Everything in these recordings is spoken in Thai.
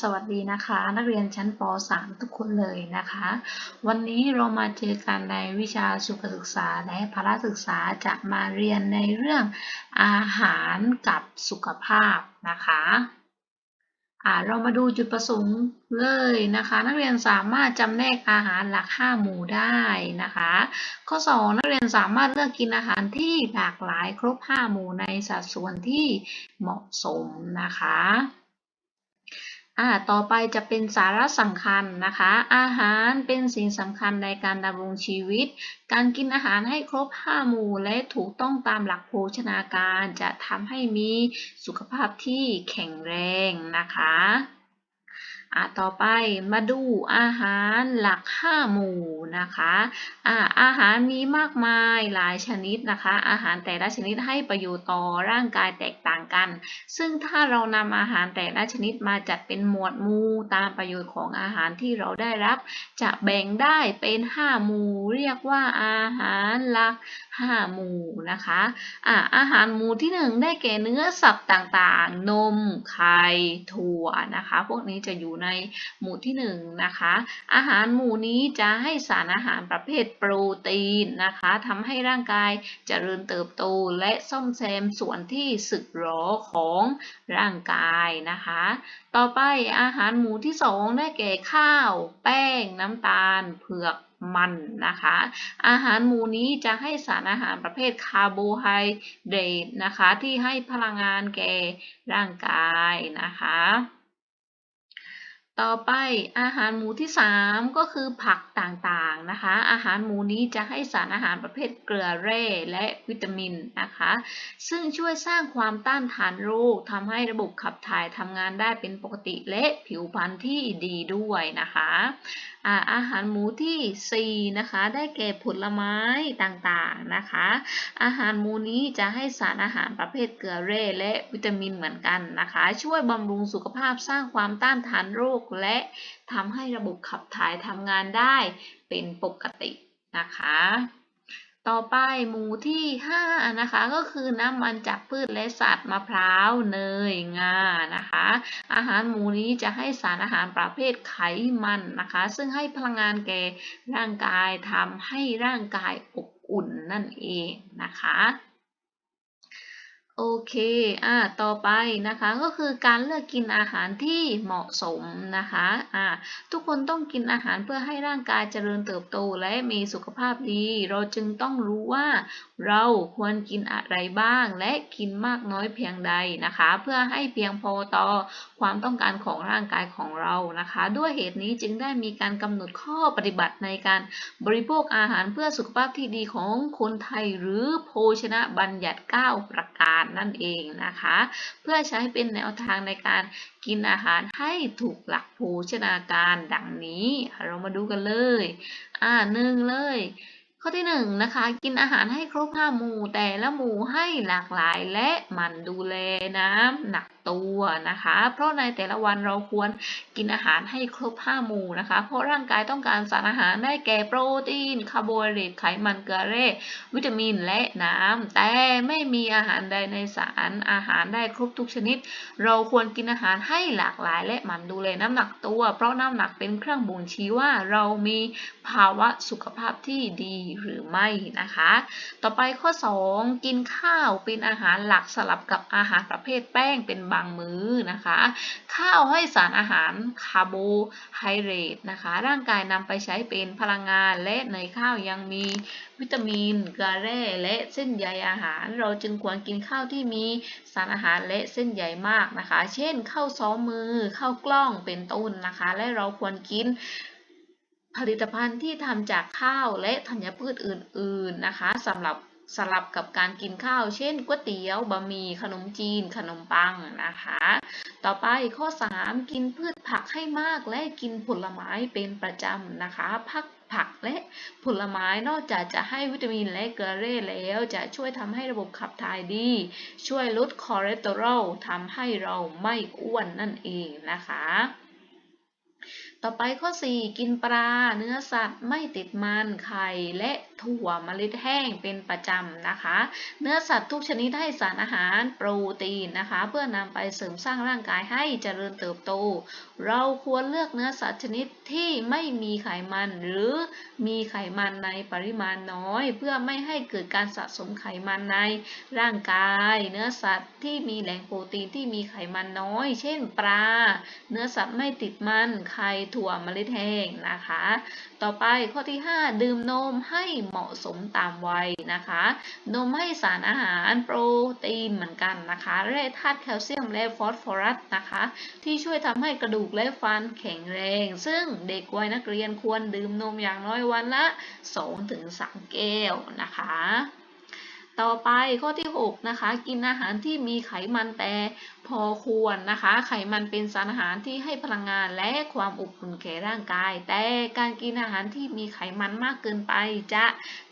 สวัสดีนะคะ นักเรียนชั้นป .3 ทุกคนเลยนะคะ วันนี้เรามาเจอกันในวิชาสุขศึกษาและพละศึกษาจะมาเรียนในเรื่องอาหารกับสุขภาพนะคะอ่าเรามาดูจุดประสงค์เลยนะคะ นักเรียนสามารถจำแนกอาหารหลัก 5 หมู่ได้นะคะ ข้อ 2 นักเรียนสามารถเลือกกินอาหารที่หลากหลายครบ 5 หมู่ในสัดส่วนที่เหมาะสมนะคะ อ่าต่อไปจะเป็นสาระสำคัญนะคะ อาหารเป็นสิ่งสำคัญในการดำรงชีวิต การกินอาหารให้ครบ 5 หมู่และถูกต้องตามหลักโภชนาการ จะทำให้มีสุขภาพที่แข็งแรงนะคะ อ่าต่อไปมาดูอาหารหลัก 5 หมู่นะคะอ่าอาหารมีมากมายหลายชนิดนะคะ อาหารแต่ละชนิดให้ประโยชน์ต่อร่างกายแตกต่างกัน ซึ่งถ้าเรานำอาหารแต่ละชนิดมาจัดเป็นหมวดหมู่ตามประโยชน์ของอาหารที่เราได้รับ จะแบ่งได้เป็น 5 หมู่ เรียกว่าอาหารหลัก 5 หมู่นะคะอ่าอาหารหมู่ที่ 1 ได้แก่เนื้อสัตว์ต่างๆ นมไข่ถั่วนะคะ พวกนี้จะอยู่ในหมู่ที่1นนะคะ อาหารหมู่นี้จะให้สารอาหารประเภทโปรตีนนะคะทำให้ร่างกายเจริญเติบโตและซ่อมแซมส่วนที่สึกหรอของร่างกายนะคะ ต่อไปอาหารหมู่ที่ 2 ได้แก่ข้าว แป้ง น้ำตาล เผือกมันนะคะ อาหารหมู่นี้จะให้สารอาหารประเภทคาร์โบไฮเดรตนะคะ ที่ให้พลังงานแก่ร่างกายนะคะ ต่อไปอาหารหมูที่ 3 ก็คือผักต่างๆนะคะ อาหารหมูนี้จะให้สารอาหารประเภทเกลือแร่และวิตามินนะคะ ซึ่งช่วยสร้างความต้านทานโรคทำให้ระบบขับถ่ายทำงานได้เป็นปกติและผิวพรรณที่ดีด้วยนะคะ อาอาหารหมูที่ 4 นะคะ ได้แก่ผลไม้ต่างๆนะคะ อาหารหมูนี้จะให้สารอาหารประเภทเกลือแร่และวิตามินเหมือนกันนะคะ ช่วยบำรุงสุขภาพสร้างความต้านทานโรค และทำให้ระบบขับถ่ายทำงานได้เป็นปกตินะคะ ต่อไปหมู่ที่5นะคะก็คือน้ำมันจากพืชและสัตว์มะพร้าวเนยงานะคะ อาหารหมู่นี้จะให้สารอาหารประเภทไขมันนะคะ ซึ่งให้พลังงานแก่ร่างกายทำให้ร่างกายอบอุ่นนั่นเองนะคะ โอเค อ่า ต่อไปนะคะ ก็คือการเลือกกินอาหารที่เหมาะสมนะคะ อ่า ทุกคนต้องกินอาหารเพื่อให้ร่างกายเจริญเติบโตและมีสุขภาพดี เราจึงต้องรู้ว่า เราควรกินอะไรบ้างและกินมากน้อยเพียงใดนะคะ เพื่อให้เพียงพอต่อความต้องการของร่างกายของเรานะคะ ด้วยเหตุนี้จึงได้มีการกำหนดข้อปฏิบัติในการบริโภคอาหารเพื่อสุขภาพที่ดีของคนไทยหรือโภชนะบัญญัติ 9 ประการนั่นเองนะคะ เพื่อใช้เป็นแนวทางในการกินอาหารให้ถูกหลักโภชนาการดังนี้ เรามาดูกันเลย อ่าหนึ่งเลย ข้อที่1นนะคะกินอาหารให้ครบ5หมู่แต่ละหมู่ให้หลากหลายและหมั่นดูแลน้ำหนักตัวนะคะ เพราะในแต่ละวันเราควรกินอาหารให้ครบ 5 หมู่นะคะ เพราะร่างกายต้องการสารอาหารได้แก่โปรตีนคาร์โบไฮเดรตไขมันเกลือแร่วิตามินและน้ำแต่ไม่มีอาหารใดในสารอาหารได้ครบทุกชนิด เราควรกินอาหารให้หลากหลายและหมั่นดูแลน้ำหนักตัว เพราะน้ำหนักเป็นเครื่องบ่งชี้ว่าเรามีภาวะสุขภาพที่ดีหรือไม่นะคะ ต่อไปข้อ 2 กินข้าวเป็นอาหารหลักสลับกับอาหารประเภทแป้งเป็นบางมื้อนะคะ ข้าวให้สารอาหารคาร์โบไฮเดรตนะคะ ร่างกายนำไปใช้เป็นพลังงานและในข้าวยังมีวิตามินกลือแร่และเส้นใยอาหาร เราจึงควรกินข้าวที่มีสารอาหารและเส้นใยมากนะคะ เช่นข้าวซ้อมมือข้าวกล้องเป็นต้นนะคะ และเราควรกินผลิตภัณฑ์ที่ทำจากข้าวและธัญพืชอื่น ๆนะคะสำหรับ สลับกับการกินข้าว เช่นก๋วยเตี๋ยวบะหมี่ขนมจีน ขนมปังนะคะ ต่อไปข้อ 3 กินพืชผักให้มากและกินผลไม้เป็นประจำนะคะพักผักและผลไม้นอกจากจะให้วิตามินและเกลือแร่แล้วจะช่วยทำให้ระบบขับถ่ายดี ช่วยลดคอเลสเตอรอลทำให้เราไม่อ้วนนั่นเองนะคะต่อไปข้อ 4 กินปลา เนื้อสัตว์ไม่ติดมันไข่และ ถั่วเมล็ดแห้งเป็นประจำนะคะ เนื้อสัตว์ทุกชนิดให้สารอาหารโปรตีนนะคะ เพื่อนำไปเสริมสร้างร่างกายให้เจริญเติบโต เราควรเลือกเนื้อสัตว์ชนิดที่ไม่มีไขมันหรือมีไขมันในปริมาณน้อย เพื่อไม่ให้เกิดการสะสมไขมันในร่างกาย เนื้อสัตว์ที่มีแหล่งโปรตีนที่มีไขมันน้อย เช่น ปลา เนื้อสัตว์ไม่ติดมันไข่ถั่วเมล็ดแห้งนะคะ ต่อไปข้อที่ 5 ดื่มนมให้เหมาะสมตามวัยนะคะ นมให้สารอาหารโปรตีนเหมือนกันนะคะแร่ธาตุแคลเซียมและฟอสฟอรัสนะคะ ที่ช่วยทำให้กระดูกและฟันแข็งแรง ซึ่งเด็กวัยนักเรียนควรดื่มนมอย่างน้อยวันละ 2-3 แก้วนะคะ ต่อไปข้อที่ 6 นะคะ กินอาหารที่มีไขมันแต่พอควรนะคะ ไขมันเป็นสารอาหารที่ให้พลังงานและความอบอุ่นแก่ร่างกาย แต่การกินอาหารที่มีไขมันมากเกินไป จะ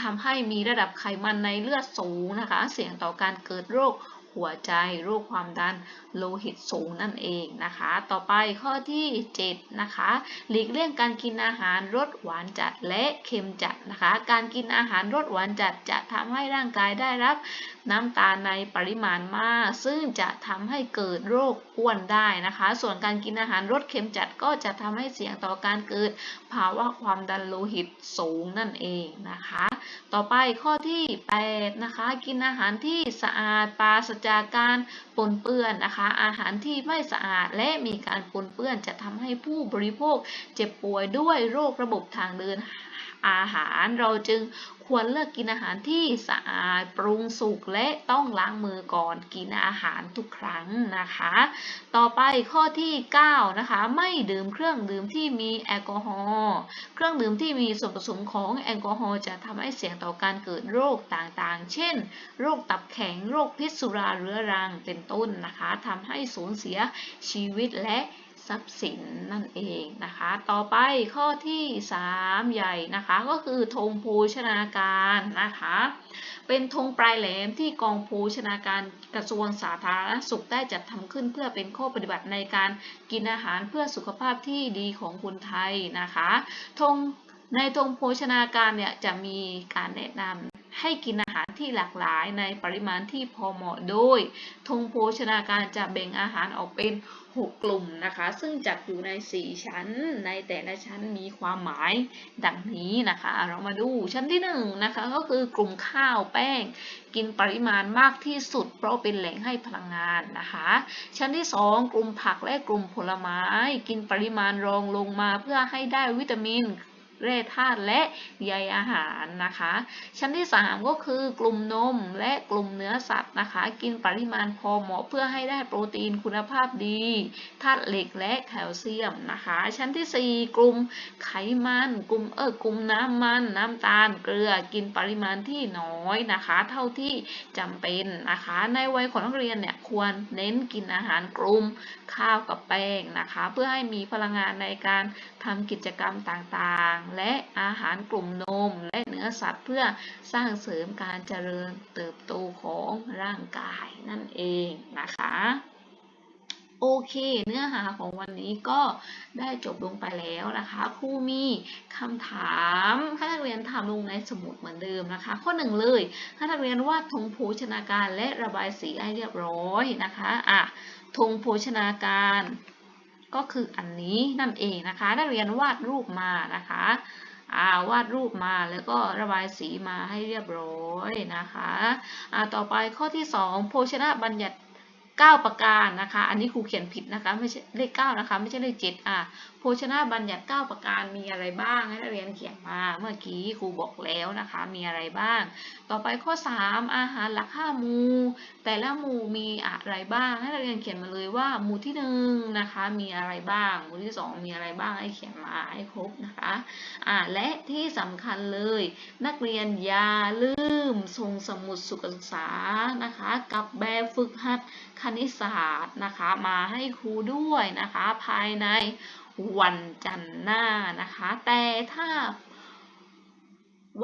ทำให้มีระดับไขมันในเลือดสูงนะคะ เสี่ยงต่อการเกิดโรค หัวใจโรคความดันโลหิตสูงนั่นเองนะคะ ต่อไปข้อที่7นะคะหลีกเลี่ยงการกินอาหารรสหวานจัดและเค็มจัดนะคะ การกินอาหารรสหวานจัดจะทำให้ร่างกายได้รับน้ำตาลในปริมาณมาก ซึ่งจะทำให้เกิดโรคอ้วนได้นะคะ ส่วนการกินอาหารรสเค็มจัดก็จะทำให้เสี่ยงต่อการเกิดภาวะความดันโลหิตสูงนั่นเองนะคะ ต่อไปข้อที่8นะคะกินอาหารที่สะอาดปราศจากการปนเปื้อนนะคะ อาหารที่ไม่สะอาดและมีการปนเปื้อนจะทำให้ผู้บริโภคเจ็บป่วยด้วยโรคระบบทางเดิน อาหารเราจึงควรเลือกกินอาหารที่สะอาดปรุงสุกและต้องล้างมือก่อนกินอาหารทุกครั้งนะคะ ต่อไปข้อที่ 9 นะคะ ไม่ดื่มเครื่องดื่มที่มีแอลกอฮอล์เครื่องดื่มที่มีส่วนผสมของแอลกอฮอล์จะทำให้เสี่ยงต่อการเกิดโรคต่างๆ เช่น โรคตับแข็งโรคพิษสุราเรื้อรังเป็นต้นนะคะทำให้สูญเสียชีวิตและ ทรัพย์สินนั่นเองนะคะ ต่อไปข้อที่ 3 ใหญ่นะคะก็คือธงโภชนาการนะคะ เป็นธงปลายแหลมที่กองโภชนาการกระทรวงสาธารณสุขได้จัดทำขึ้น เพื่อเป็นข้อปฏิบัติในการกินอาหารเพื่อสุขภาพที่ดีของคนไทยนะคะธงในธงโภชนาการเนี่ยจะมีการแนะนำ ให้กินอาหารที่หลากหลายในปริมาณที่พอเหมาะโดยธงโภชนาการจะแบ่งอาหารออกเป็น 6 กลุ่มนะคะ ซึ่งจัดอยู่ใน 4 ชั้น ในแต่ละชั้นมีความหมายดังนี้นะคะ เรามาดูชั้นที่1นนะคะก็คือกลุ่มข้าวแป้ง กินปริมาณมากที่สุด เพราะเป็นแหล่งให้พลังงานนะคะ ชั้นที่ 2 กลุ่มผักและกลุ่มผลไม้ กินปริมาณรองลงมาเพื่อให้ได้วิตามิน แร่ธาตุและใยอาหารนะคะ ชั้นที่ 3 ก็คือกลุ่มนมและกลุ่มเนื้อสัตว์นะคะ กินปริมาณพอเหมาะเพื่อให้ได้โปรตีนคุณภาพดีธาตุเหล็กและแคลเซียมนะคะ ชั้นที่ 4 กลุ่มไขมัน กลุ่มเออกลุ่มน้ำมัน น้ำตาลเกลือกินปริมาณที่น้อยนะคะ เท่าที่จำเป็นนะคะ ในวัยของนักเรียนเนี่ยควรเน้นกินอาหารกลุ่มข้าวกับแป้งนะคะ เพื่อให้มีพลังงานในการทำกิจกรรมต่างๆและอาหารกลุ่มนมและเนื้อสัตว์เพื่อสร้างเสริมการเจริญเติบโตของร่างกายนั่นเองนะคะโอเค เนื้อหาของวันนี้ก็ได้จบลงไปแล้วนะคะครูมีคำถามให้นักเรียนทำลงในสมุดเหมือนเดิมนะคะ ข้อหนึ่งเลยให้นักเรียนวาดธงโภชนาการและระบายสีให้เรียบร้อยนะคะอะธงโภชนาการ ก็คืออันนี้นั่นเองนะคะนักเรียนวาดรูปมานะคะาวาดรูปมาแล้วก็ระบายสีมาให้เรียบร้อยนะคะต่อไปข้อที่ 2 โภชนะบัญญัติ 9 ประการนะคะ อันนี้ครูเขียนผิดนะคะ ไม่ใช่เลข 9 นะคะ ไม่ใช่เลข7อะโภ ชนะบัญญัติ 9 ประการมีอะไรบ้างให้นักเรียนเขียนมาเมื่อกี้ครูบอกแล้วนะคะมีอะไรบ้าง ต่อไปข้อ 3 อาหารหลัก5หมู่ แต่ละหมู่มีอะไรบ้าง ให้นักเรียนเขียนมาเลยว่าหมู่ที่1นะคะมีอะไรบ้าง หมู่ที่ 2 มีอะไรบ้างให้เขียนมาให้ครบนะคะอ่าและที่สำคัญเลย นักเรียนอย่าลืมส่งสมุดสุขศึกษานะคะกับแบบฝึกหัดคณิตศาสตร์นะคะมาให้ครูด้วยนะคะภายใน วันจันทร์หน้านะคะ แต่ถ้า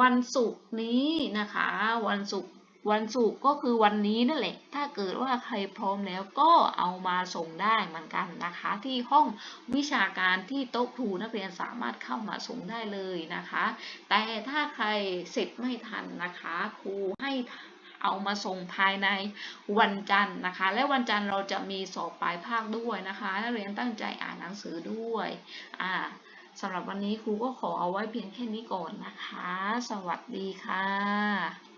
วันศุกร์นี้นะคะ วันศุกร์วันศุกร์ก็คือวันนี้นั่นแหละ ถ้าเกิดว่าใครพร้อมแล้วก็เอามาส่งได้เหมือนกันนะคะ ที่ห้องวิชาการที่โต๊ะครูนักเรียนสามารถเข้ามาส่งได้เลยนะคะ แต่ถ้าใครเสร็จไม่ทันนะคะ ครูให้ เอามาส่งภายในวันจันทร์นะคะ และวันจันทร์เราจะมีสอบปลายภาคด้วยนะคะนักเรียนตั้งใจอ่านหนังสือด้วยอ่าสำหรับวันนี้ครูก็ขอเอาไว้เพียงแค่นี้ก่อนนะคะ สวัสดีค่ะ